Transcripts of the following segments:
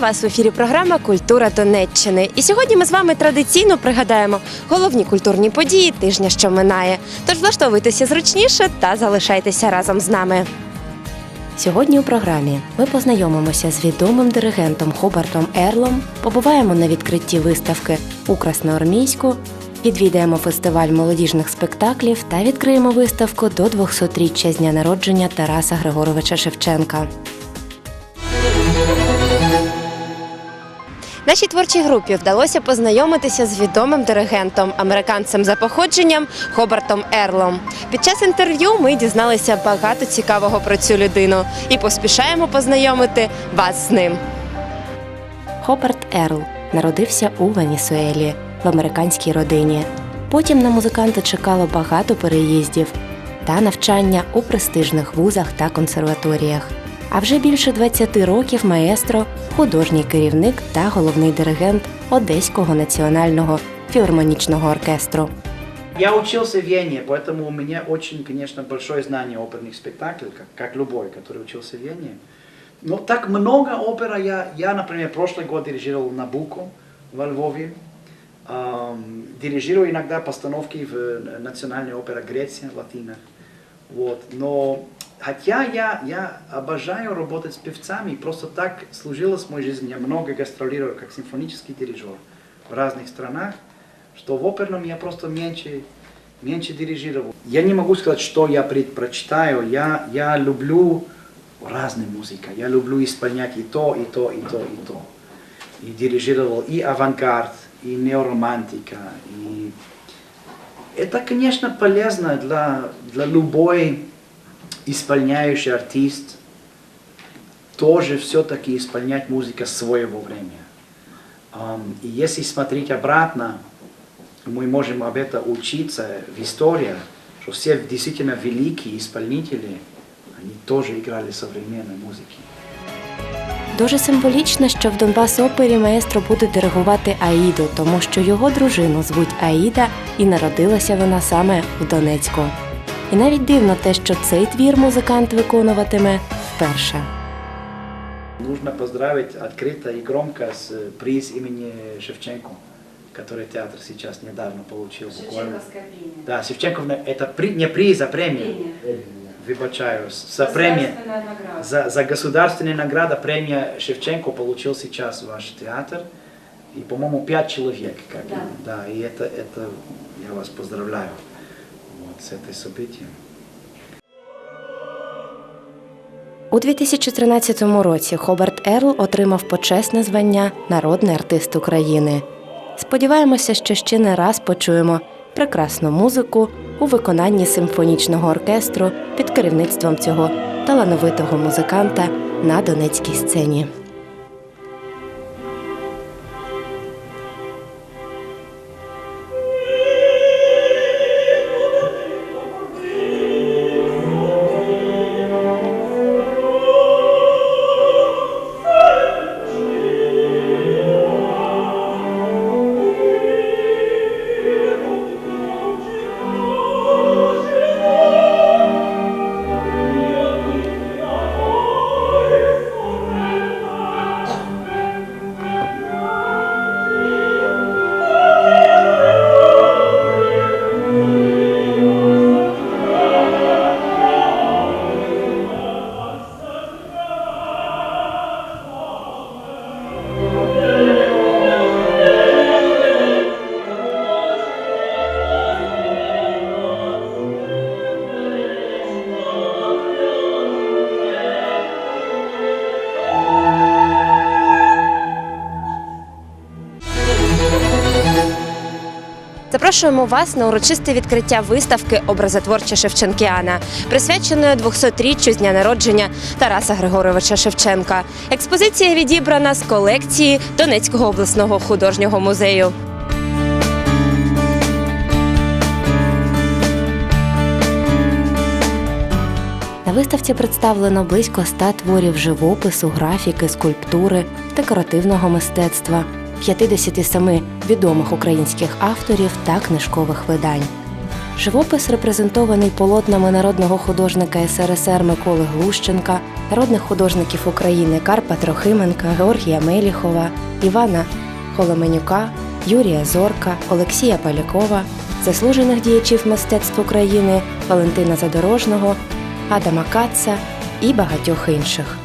вас в ефірі програма Культура Донеччини. І сьогодні ми з вами традиційно пригадаємо головні культурні події тижня, що минає. Тож влаштовуйтеся зручніше та залишайтеся разом з нами. Сьогодні у програмі ми познайомимося з відомим диригентом Хобартом Ерлом, побуваємо на відкритті виставки у Красноармійську, відвідаємо фестиваль молодіжних спектаклів та відкриємо виставку до 200-річчя з дня народження Тараса Григоровича Шевченка. Нашій творчій групі вдалося познайомитися з відомим диригентом, американцем за походженням Хобартом Ерлом. Під час інтерв'ю ми дізналися багато цікавого про цю людину і поспішаємо познайомити вас з ним. Хобарт Ерл народився у Венесуелі в американській родині. Потім на музиканта чекало багато переїздів та навчання у престижних вузах та консерваторіях. А вже більше 20 років маестро, художній керівник та головний диригент Одеського національного філармонічного оркестру. Я учился в Вене, поэтому у меня очень, конечно, большое знание оперных спектаклей, как, как любой, который учился в Вене. Но так много опера я, я, например, прошлый год дирижировал Набуко во Львове, Ам, дирижирую иногда постановки в э, Национальной опере Греция, Латина. Вот. Но хотя я, я обожаю работать с певцами, просто так сложилось в моей жизни. Я много гастролирую как симфонический дирижер в разных странах, что в оперном я просто меньше, меньше дирижировал. Я не могу сказать, что я предпочитаю. Я, я люблю разную музыку. Я люблю исполнять и то, и то, и то, и то. И дирижировал и авангард, и неоромантика. И это, конечно, полезно для, для любой исполняющий артист тоже все-таки исполнять музыка своего времени. Ам, И если смотреть обратно, мы можем об этом учиться в истории, что все действительно великие исполнители, они тоже играли современной музыки. Дуже символічно, що в Донбас опері маестро буде диригувати Аїду, тому що його дружину звуть Аїда, і народилася вона саме в Донецьку. І навіть дивно те, що цей твір музикант виконуватиме вперше. Нужно поздравить открыто и громко с э, приз имени Шевченко, который театр сейчас недавно получил. буквально. премия. Да, Шевченко это при, не приз, а премия. Выбачаю, за премия. награда. За, за государственная награда премия Шевченко получил сейчас ваш театр. И, по-моему, пять человек. Как, Да. да, и это, это я вас поздравляю вот, с этой. У 2013 році Хобарт Ерл отримав почесне звання Народний артист України. Сподіваємося, що ще не раз почуємо прекрасну музику у виконанні симфонічного оркестру під керівництвом цього талановитого музиканта на донецькій сцені. Запрошуємо вас на урочисте відкриття виставки Образотворча Шевченкіана, присвяченої 200-річчю з дня народження Тараса Григоровича Шевченка. Експозиція відібрана з колекції Донецького обласного художнього музею. На виставці представлено близько ста творів живопису, графіки, скульптури, декоративного мистецтва, 57 відомих українських авторів та книжкових видань. Живопис репрезентований полотнами народного художника СРСР Миколи Глущенка, народних художників України Карпа Трохименка, Георгія Меліхова, Івана Холоменюка, Юрія Зорка, Олексія Полякова, заслужених діячів мистецтв України Валентина Задорожного, Адама Каца і багатьох інших.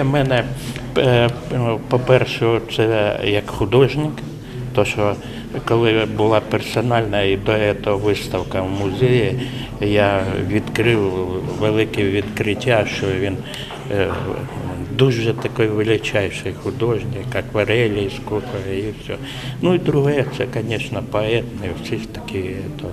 Для мене, е, по-перше, це як художник, то що коли була персональна і до цього виставка в музеї, я відкрив велике відкриття, що він е, дуже такий величайший художник, акварелі, скульптури і все. Ну і друге, це, звісно, поет, не всі такі. То.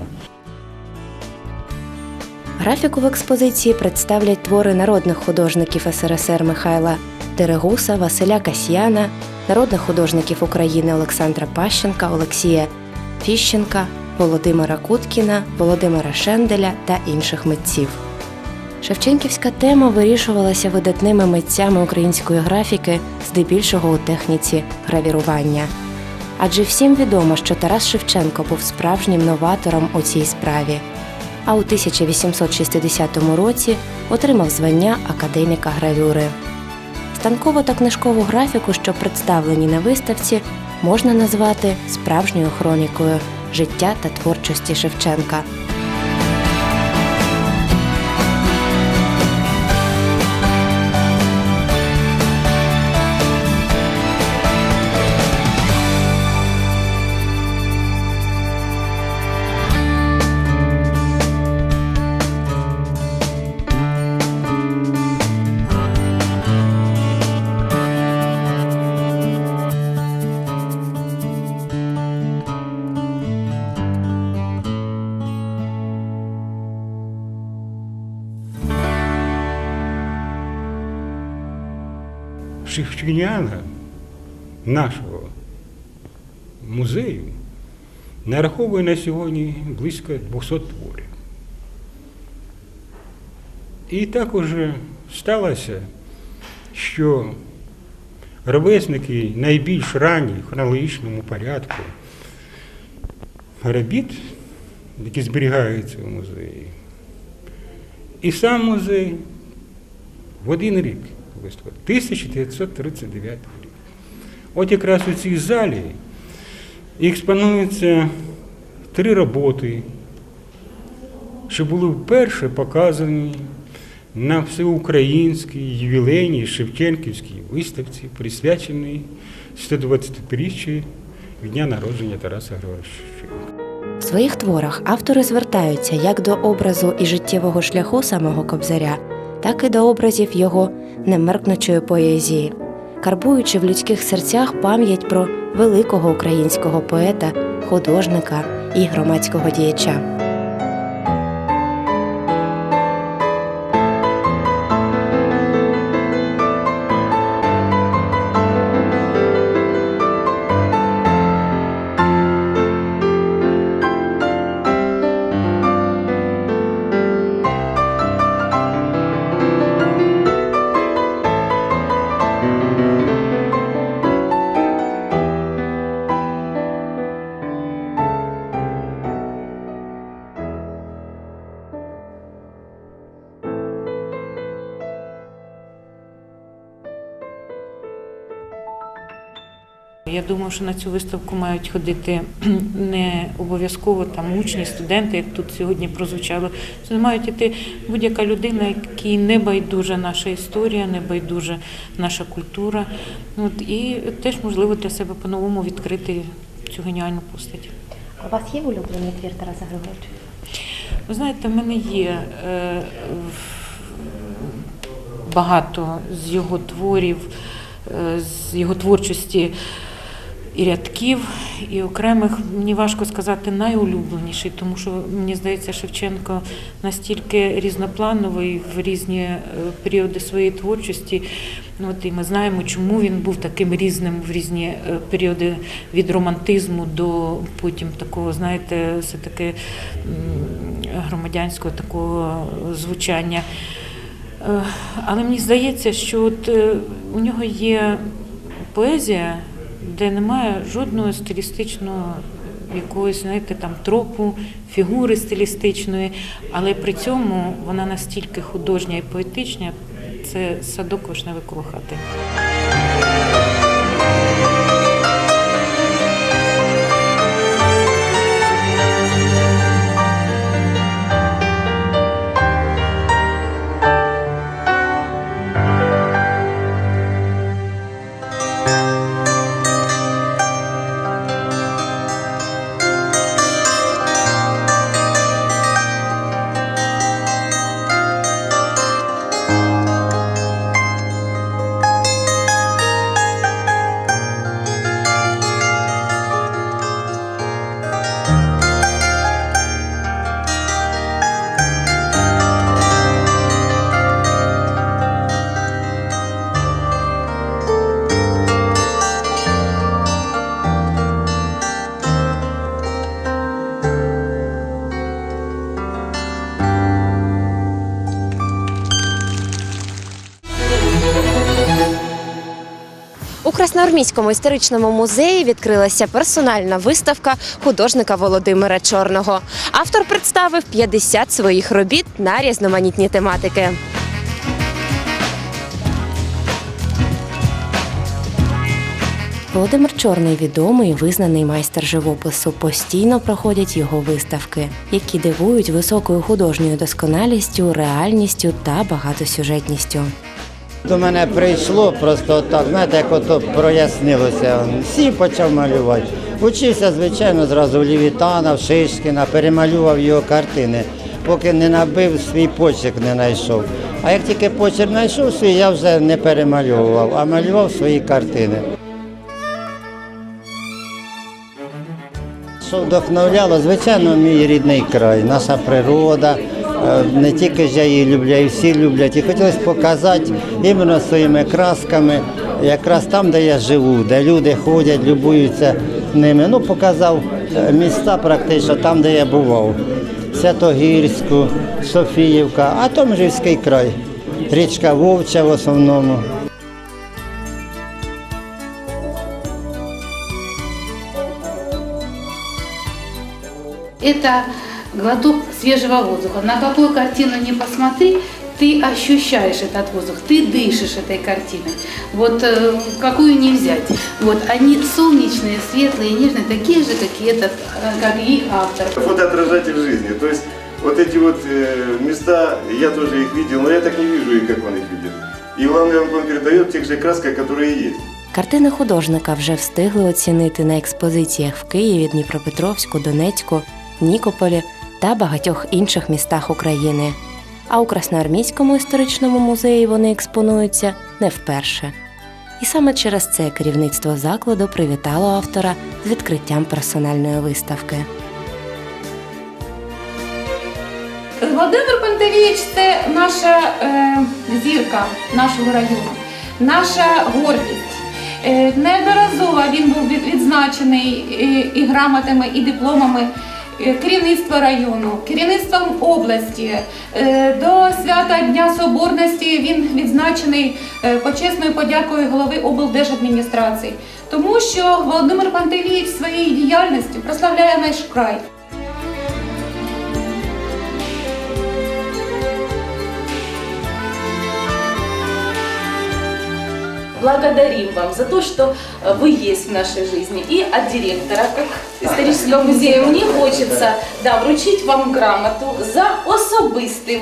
Графіку в експозиції представлять твори народних художників СРСР Михайла Дерегуса, Василя Касьяна, народних художників України Олександра Пащенка, Олексія Фіщенка, Володимира Куткіна, Володимира Шенделя та інших митців. Шевченківська тема вирішувалася видатними митцями української графіки, здебільшого у техніці гравірування. Адже всім відомо, що Тарас Шевченко був справжнім новатором у цій справі а у 1860 році отримав звання академіка гравюри. Станкову та книжкову графіку, що представлені на виставці, можна назвати справжньою хронікою життя та творчості Шевченка. Шевченіана нашого музею нараховує на сьогодні близько 200 творів. І також сталося, що ровесники найбільш ранні в хронологічному порядку робіт, які зберігаються в музеї, і сам музей в один рік виставив 1939 рік. От якраз у цій залі експонуються три роботи, що були вперше показані на всеукраїнській ювілейній Шевченківській виставці, присвяченій 120-річчю дня народження Тараса Григоровича. В своїх творах автори звертаються як до образу і життєвого шляху самого Кобзаря, так і до образів його немеркнучої поезії, карбуючи в людських серцях пам'ять про великого українського поета, художника і громадського діяча. Я думаю, що на цю виставку мають ходити не обов'язково там учні, студенти, як тут сьогодні прозвучало. Це мають іти будь-яка людина, якій не байдужа наша історія, не байдужа наша культура. От, і теж можливо для себе по-новому відкрити цю геніальну постать. У вас є улюблений твір Тараса Григоровича? Ви знаєте, в мене є е, багато з його творів, е, з його творчості і рядків, і окремих. Мені важко сказати найулюбленіший, тому що мені здається, Шевченко настільки різноплановий в різні е, періоди своєї творчості. От і ми знаємо, чому він був таким різним в різні е, періоди від романтизму до потім такого, знаєте, все таки громадянського такого звучання. Е, Але мені здається, що от у нього є поезія, де немає жодного стилістичного якогось, знаєте, там тропу, фігури стилістичної, але при цьому вона настільки художня і поетична, це садок вишневий коло хати. У Красноармійському історичному музеї відкрилася персональна виставка художника Володимира Чорного. Автор представив 50 своїх робіт на різноманітні тематики. Володимир Чорний відомий визнаний майстер живопису. Постійно проходять його виставки, які дивують високою художньою досконалістю, реальністю та багатосюжетністю. До мене прийшло просто так, знаєте, як ото прояснилося. Всі почав малювати. Учився, звичайно, зразу в Лівітана, в Шишкіна, перемалював його картини, поки не набив свій почерк, не знайшов. А як тільки почерк знайшов свій, я вже не перемальовував, а малював свої картини. Що вдохновляло, звичайно, мій рідний край, наша природа. Е, Не тільки ж я її люблю, й всі люблять. І хотілося показати іменно своїми красками, якраз там, де я живу, де люди ходять, любуються ними. Ну, показав е, міста практично там, де я бував. Святогірську, Софіївка, а Томжівський край. Річка Вовча в основному. это глоток свежего воздуха. На какую картину не посмотри, ты ощущаешь этот воздух, ты дышишь этой картиной. Вот э, какую не взять. Вот они солнечные, светлые, нежные, такие же, как и этот, э, как и их автор. Фотоотражатель жизни. То есть вот эти вот э, места, я тоже их видел, но я так не вижу их, как он их видит. И главное, он вам передает в тех же красках, которые есть. Картини художника вже встигли оцінити на експозиціях в Києві, Дніпропетровську, Донецьку, Нікополі та багатьох інших містах України. А у Красноармійському історичному музеї вони експонуються не вперше. І саме через це керівництво закладу привітало автора з відкриттям персональної виставки. Володимир Пантелійович це наша е, зірка нашого району, наша гордість. Е, неодноразово він був відзначений е, і грамотами, і дипломами керівництва району, керівництвом області. Е, до свята Дня Соборності він відзначений е, почесною подякою голови облдержадміністрації, тому що Володимир Пантелійович своєю діяльністю прославляє наш край. Благодарим вам за то, что э, вы есть в нашей жизни. И от директора, как исторического музея, мне хочется да, вручить вам грамоту за особистий